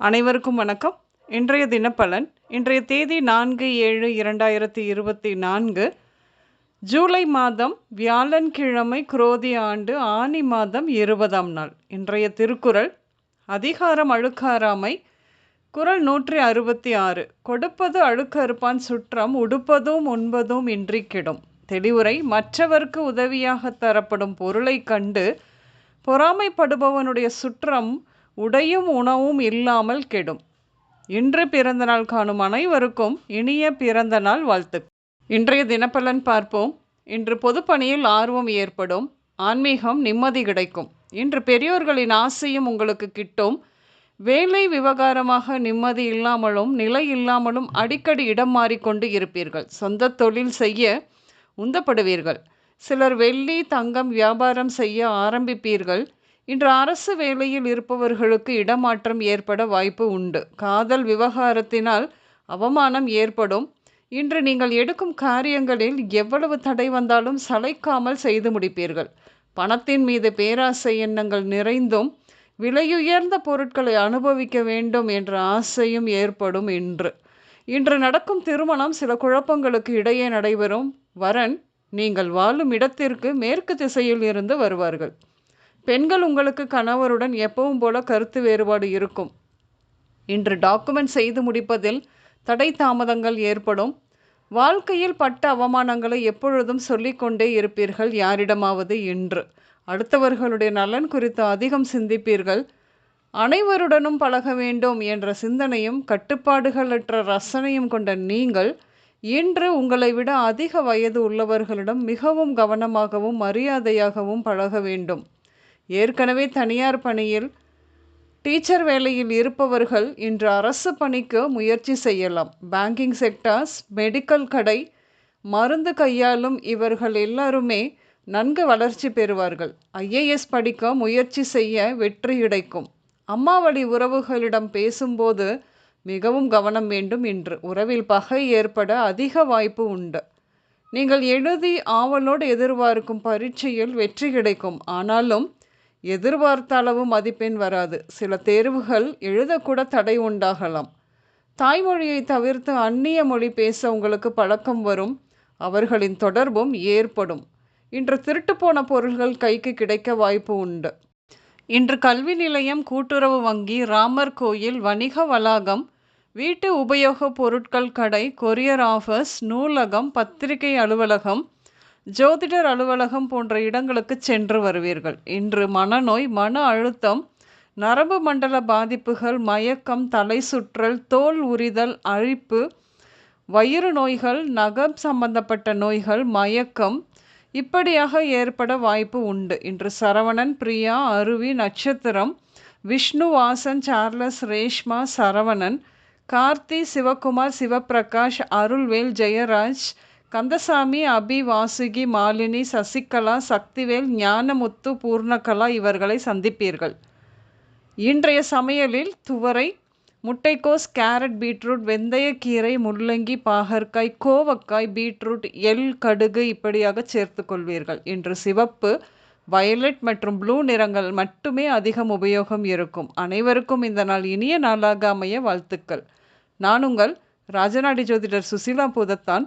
அனைவருக்கும் வணக்கம். இன்றைய தினப்பலன் இன்றைய தேதி நான்கு ஏழு இரண்டாயிரத்தி இருபத்தி நான்கு ஜூலை மாதம் வியாழன்கிழமை குரோதி ஆண்டு ஆனி மாதம் இருபதாம் நாள். இன்றைய திருக்குறள் அதிகாரம் அழுக்காராமை குரல் நூற்றி அறுபத்தி ஆறு கொடுப்பது அழுக்கறுப்பான் சுற்றம் உடுப்பதும் உண்பதும் இன்றி கிடும் தெளிவுரை மற்றவர்க்கு உதவியாக தரப்படும் பொருளை கண்டு பொறாமைப்படுபவனுடைய சுற்றம் உடையும் உணவும் இல்லாமல் கெடும். இன்று பிறந்தநாள் காணும் அனைவருக்கும் இனிய பிறந்த நாள் வாழ்த்து இன்றைய தினப்பலன் பார்ப்போம். இன்று பொதுப்பணியில் ஆர்வம் ஏற்படும். ஆன்மீகம் நிம்மதி கிடைக்கும். இன்று பெரியோர்களின் ஆசையும் உங்களுக்கு கிட்டும். வேலை விவகாரமாக நிம்மதி இல்லாமலும் நிலை இல்லாமலும் அடிக்கடி இடம் மாறிக்கொண்டு இருப்பீர்கள். சொந்த தொழில் செய்ய உந்தப்படுவீர்கள். சிலர் வெள்ளி தங்கம் வியாபாரம் செய்ய ஆரம்பிப்பீர்கள். இன்று அரசு வேலையில் இருப்பவர்களுக்கு இடமாற்றம் ஏற்பட வாய்ப்பு உண்டு. காதல் விவகாரத்தினால் அவமானம் ஏற்படும். இன்று நீங்கள் எடுக்கும் காரியங்களில் எவ்வளவு தடை வந்தாலும் சளைக்காமல் செய்து முடிப்பீர்கள். பணத்தின் மீது பேராசை எண்ணங்கள் நிறைந்தும் விலையுயர்ந்த பொருட்களை அனுபவிக்க வேண்டும் என்ற ஆசையும் ஏற்படும் இன்று. இன்று நடக்கும் திருமணம் சில குழப்பங்களுக்கு இடையே நடைபெறும். வரன் நீங்கள் வாழும் இடத்திற்கு மேற்கு திசையில் இருந்து வருவார்கள். பெண்கள் உங்களுக்கு கணவருடன் எப்பவும் போல கருத்து வேறுபாடு இருக்கும். இன்று டாக்குமெண்ட் செய்து முடிப்பதில் தடை தாமதங்கள் ஏற்படும். வாழ்க்கையில் பட்ட அவமானங்களை எப்பொழுதும் சொல்லிக்கொண்டே இருப்பீர்கள் யாரிடமாவது இன்று. அடுத்தவர்களுடைய நலன் குறித்து அதிகம் சிந்திப்பீர்கள். அனைவருடனும் பழக வேண்டும் என்ற சிந்தனையும் கட்டுப்பாடுகளற்ற ரசனையும் கொண்ட நீங்கள் இன்று உங்களை விட அதிக வயது உள்ளவர்களிடம் மிகவும் கவனமாகவும் மரியாதையாகவும் பழக வேண்டும். ஏற்கனவே தனியார் பணியில் டீச்சர் வேலையில் இருப்பவர்கள் இன்று அரசு பணிக்கு முயற்சி செய்யலாம். பேங்கிங் செக்டார்ஸ் மெடிக்கல் கடை மருந்து கையாளும் இவர்கள் எல்லாருமே நன்கு வளர்ச்சி பெறுவார்கள். ஐஏஎஸ் படிக்க முயற்சி செய்ய வெற்றி கிடைக்கும். அம்மாவளி உறவுகளிடம் பேசும்போது மிகவும் கவனம் வேண்டும் இன்று. உறவில் பகை ஏற்பட அதிக வாய்ப்பு உண்டு. நீங்கள் எழுதி ஆவலோடு எதிர்பார்க்கும் பரீட்சையில் வெற்றி கிடைக்கும். ஆனாலும் எதிர்பார்த்த அளவு மதிப்பெண் வராது. சில தேர்வுகள் எழுதக்கூட தடை உண்டாகலாம். தாய்மொழியை தவிர்த்து அந்நிய மொழி பேச உங்களுக்கு பழக்கம் வரும். அவர்களின் தொடர்பும் ஏற்படும். இன்று திருட்டு போன பொருள்கள் கைக்கு கிடைக்க வாய்ப்பு உண்டு. இன்று கல்வி நிலையம் கூட்டுறவு வங்கி ராமர் கோயில் வணிக வளாகம் வீட்டு உபயோகப் பொருட்கள் கடை கொரியர் ஆஃபீஸ் நூலகம் பத்திரிகை அலுவலகம் ஜோதிடர் அலுவலகம் போன்ற இடங்களுக்கு சென்று வருவீர்கள். இன்று மனநோய் மன அழுத்தம் நரம்பு மண்டல பாதிப்புகள் மயக்கம் தலை சுற்றல் தோல் உரிதல் அழிப்பு வயிறு நோய்கள் நகம் சம்பந்தப்பட்ட நோய்கள் மயக்கம் இப்படியாக ஏற்பட வாய்ப்பு உண்டு. இன்று சரவணன் பிரியா அருவி நட்சத்திரம் விஷ்ணு வாசன் சார்லஸ் ரேஷ்மா சரவணன் கார்த்தி சிவகுமார் சிவபிரகாஷ் அருள்வேல் ஜெயராஜ் கந்தசாமி அபி வாசுகி மாலினி சசிகலா சக்திவேல் ஞானமுத்து பூர்ணகலா இவர்களை சந்திப்பீர்கள். இன்றைய சமையலில் துவரை முட்டைக்கோஸ் கேரட் பீட்ரூட் வெந்தயக்கீரை முள்ளங்கி பாகற்காய் கோவக்காய் பீட்ரூட் எல் கடுகு இப்படியாக சேர்த்து கொள்வீர்கள். இன்று சிவப்பு வயலட் மற்றும் ப்ளூ நிறங்கள் மட்டுமே அதிகம் உபயோகம் இருக்கும். அனைவருக்கும் இந்த நாள் இனிய நாளாக அமைய வாழ்த்துக்கள். நான் உங்கள் ராஜநாடி ஜோதிடர் சுசீலா பூதத்தான்.